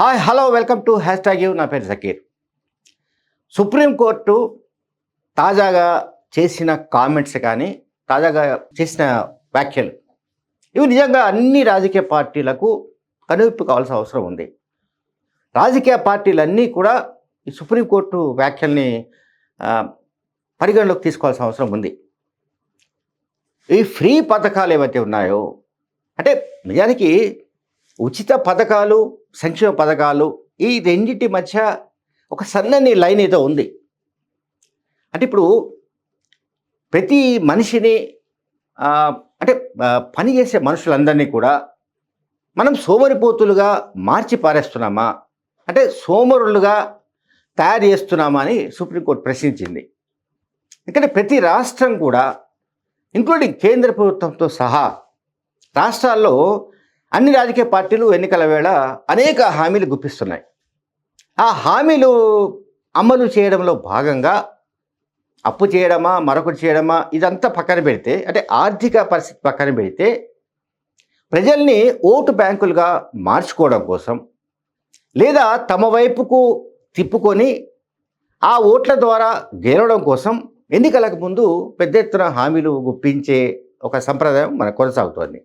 Hi hello welcome to hashtag you నా పేరు Zakir. Supreme court తాజాగా చేసిన కామెంట్స్ కానీ తాజాగా చేసిన వ్యాఖ్యలు. ఇవి నిజంగా అన్ని రాజకీయ పార్టీలకు కనువిప్పు కావాల్సిన అవసరం ఉంది. రాజకీయ పార్టీలన్నీ కూడా ఈ సుప్రీంకోర్టు వ్యాఖ్యల్ని పరిగణలోకి తీసుకోవాల్సిన అవసరం ఉంది. ఈ ఫ్రీ పథకాలు ఏవైతే ఉన్నాయో అంటే నిజానికి ఉచిత పథకాలు సంక్షేమ పథకాలు ఈ రెండింటి మధ్య ఒక సన్నని లైన్ ఏదో ఉంది. అంటే ఇప్పుడు ప్రతి మనిషిని అంటే పనిచేసే పని చేసే మనుషులందరినీ కూడా మనం సోమరిపోతులుగా మార్చి పారేస్తున్నామా? అంటే సోమరులుగా తయారు చేస్తున్నామా అని సుప్రీంకోర్టు ప్రశ్నించింది. ఎందుకంటే ప్రతి రాష్ట్రం కూడా ఇంక్లూడింగ్ కేంద్ర ప్రభుత్వంతో సహా రాష్ట్రాల్లో అన్ని రాజకీయ పార్టీలు ఎన్నికల వేళ అనేక హామీలు గుప్పిస్తున్నాయి. ఆ హామీలు అమలు చేయడంలో భాగంగా అప్పు చేయడమా మరొకటి చేయడమా ఇదంతా పక్కన పెడితే అంటే ఆర్థిక పరిస్థితి పక్కన పెడితే ప్రజల్ని ఓటు బ్యాంకులుగా మార్చుకోవడం కోసం లేదా తమ వైపుకు తిప్పుకొని ఆ ఓట్ల ద్వారా గెలవడం కోసం ఎన్నికలకు ముందు పెద్ద ఎత్తున హామీలు గుప్పించే ఒక సంప్రదాయం మనకు కొనసాగుతోంది.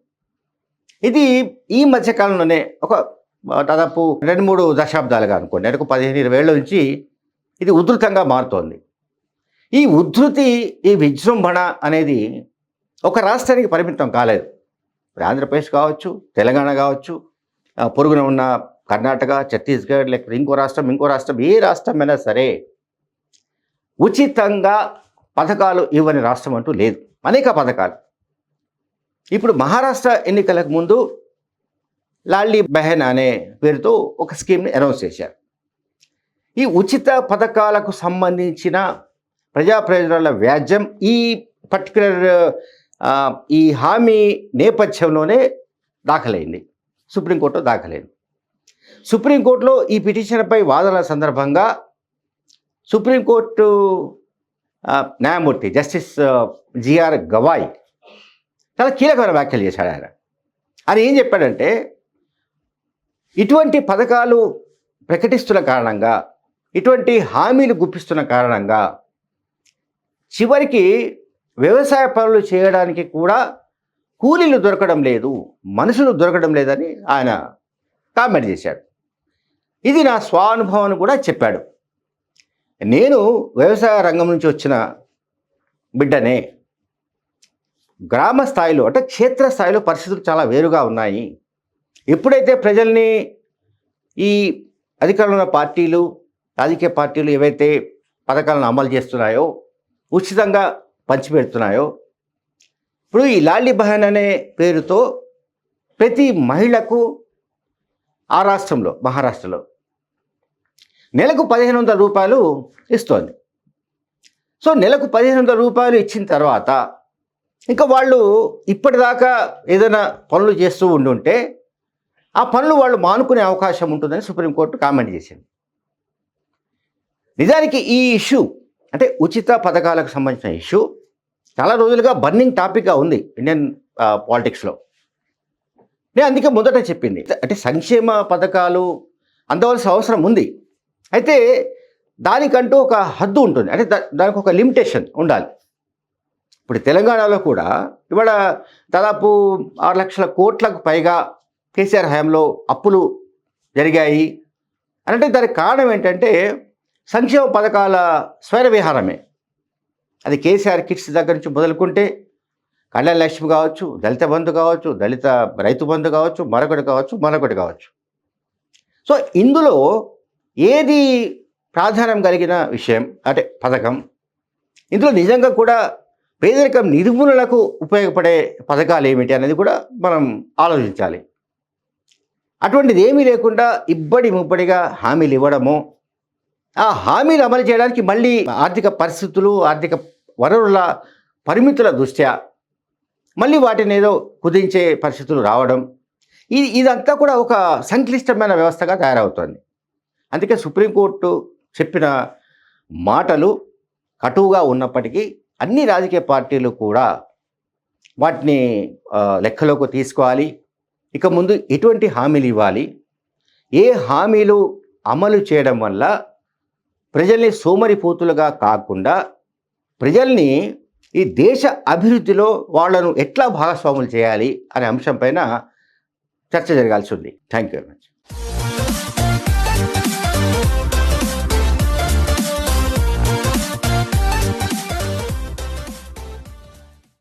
ఇది ఈ మధ్యకాలంలోనే ఒక దాదాపు రెండు మూడు దశాబ్దాలుగా అనుకోండి అంటే ఒక పదిహేను ఇరవై ఏళ్ళ నుంచి ఇది ఉధృతంగా మారుతోంది. ఈ ఉధృతి ఈ విజృంభణ అనేది ఒక రాష్ట్రానికి పరిమితం కాలేదు. ఆంధ్రప్రదేశ్ కావచ్చు తెలంగాణ కావచ్చు పొరుగున ఉన్న కర్ణాటక ఛత్తీస్గఢ్ లేకపోతే ఇంకో రాష్ట్రం ఇంకో రాష్ట్రం ఏ రాష్ట్రమైనా సరే ఉచితంగా పథకాలు ఇవ్వని రాష్ట్రం అంటూ లేదు. అనేక పథకాలు. ఇప్పుడు మహారాష్ట్ర ఎన్నికలకు ముందు లాల్లీ బెహన్ అనే పేరుతో ఒక స్కీమ్ని అనౌన్స్ చేశారు. ఈ ఉచిత పథకాలకు సంబంధించిన ప్రజా ప్రయోజనాల వ్యాజ్యం ఈ పర్టికులర్ ఈ హామీ నేపథ్యంలోనే దాఖలైంది. సుప్రీంకోర్టులో దాఖలైంది. సుప్రీంకోర్టులో ఈ పిటిషన్పై వాదనల సందర్భంగా సుప్రీంకోర్టు న్యాయమూర్తి జస్టిస్ జిఆర్ గవాయ్ చాలా కీలకమైన వ్యాఖ్యలు చేశాడు ఆయన. ఆయన ఏం చెప్పాడంటే ఇటువంటి పథకాలు ప్రకటిస్తున్న కారణంగా ఇటువంటి హామీలు గుప్పిస్తున్న కారణంగా చివరికి వ్యవసాయ పనులు చేయడానికి కూడా కూలీలు దొరకడం లేదు మనుషులు దొరకడం లేదని ఆయన కామెంట్ చేశాడు. ఇది నా స్వానుభవం కూడా చెప్పాడు. నేను వ్యవసాయ రంగం నుంచి వచ్చిన బిడ్డనే గ్రామ స్థాయిలో అంటే క్షేత్ర స్థాయిలో పరిస్థితులు చాలా వేరుగా ఉన్నాయి. ఎప్పుడైతే ప్రజల్ని ఈ అధికారంలో ఉన్న పార్టీలు రాజకీయ పార్టీలు ఏవైతే పథకాలను అమలు చేస్తున్నాయో ఉచితంగా పంచిపెడుతున్నాయో ఇప్పుడు ఈ లాలి బహన్ అనే పేరుతో ప్రతి మహిళకు ఆ రాష్ట్రంలో మహారాష్ట్రలో నెలకు పదిహేను వందల రూపాయలు ఇస్తోంది. సో నెలకు పదిహేను వందల రూపాయలు ఇచ్చిన తర్వాత ఇంకా వాళ్ళు ఇప్పటిదాకా ఏదైనా పనులు చేస్తూ ఉండుంటే ఆ పనులు వాళ్ళు మానుకునే అవకాశం ఉంటుందని సుప్రీంకోర్టు కామెంట్ చేసింది. నిజానికి ఈ ఇష్యూ అంటే ఉచిత పథకాలకు సంబంధించిన ఇష్యూ చాలా రోజులుగా బర్నింగ్ టాపిక్గా ఉంది ఇండియన్ పాలిటిక్స్లో. నేను అందుకే మొదట చెప్పింది అంటే సంక్షేమ పథకాలు అందవలసిన అవసరం ఉంది. అయితే దానికంటూ ఒక హద్దు ఉంటుంది అంటే దా- దానికి ఒక లిమిటేషన్ ఉండాలి. ఇప్పుడు తెలంగాణలో కూడా ఇవాళ దాదాపు ఆరు లక్షల కోట్లకు పైగా కేసీఆర్ హయాంలో అప్పులు జరిగాయి. అంటే దానికి కారణం ఏంటంటే సంక్షేమ పథకాల స్వైర విహారమే. అది కేసీఆర్ కిట్స్ దగ్గర నుంచి మొదలుకుంటే కళ్యాణ లక్ష్మి కావచ్చు దళిత బంధు కావచ్చు దళిత రైతు బంధు కావచ్చు మరొకటి కావచ్చు మరొకటి కావచ్చు. సో ఇందులో ఏది ప్రాధాన్యం కలిగిన విషయం అంటే పథకం? ఇందులో నిజంగా కూడా పేదరికం నిర్మూలనకు ఉపయోగపడే పథకాలు ఏమిటి అనేది కూడా మనం ఆలోచించాలి. అటువంటిది ఏమీ లేకుండా ఇబ్బడి ముబ్బడిగా హామీలు ఇవ్వడము ఆ హామీలు అమలు చేయడానికి మళ్ళీ ఆర్థిక పరిస్థితులు ఆర్థిక వనరుల పరిమితుల దృష్ట్యా మళ్ళీ వాటిని ఏదో కుదించే పరిస్థితులు రావడం ఇది ఇదంతా కూడా ఒక సంక్లిష్టమైన వ్యవస్థగా తయారవుతోంది. అందుకే సుప్రీంకోర్టు చెప్పిన మాటలు కటువుగా ఉన్నప్పటికీ అన్ని రాజకీయ పార్టీలు కూడా వాటిని లెక్కలోకి తీసుకోవాలి. ఇక ముందు ఎటువంటి హామీలు ఇవ్వాలి? ఏ హామీలు అమలు చేయడం వల్ల ప్రజల్ని సోమరిపోతులుగా కాకుండా ప్రజల్ని ఈ దేశ అభివృద్ధిలో వాళ్ళను ఎట్లా భాగస్వాములు చేయాలి అనే అంశంపైన చర్చ జరగాల్సి ఉంది. Thank you very much.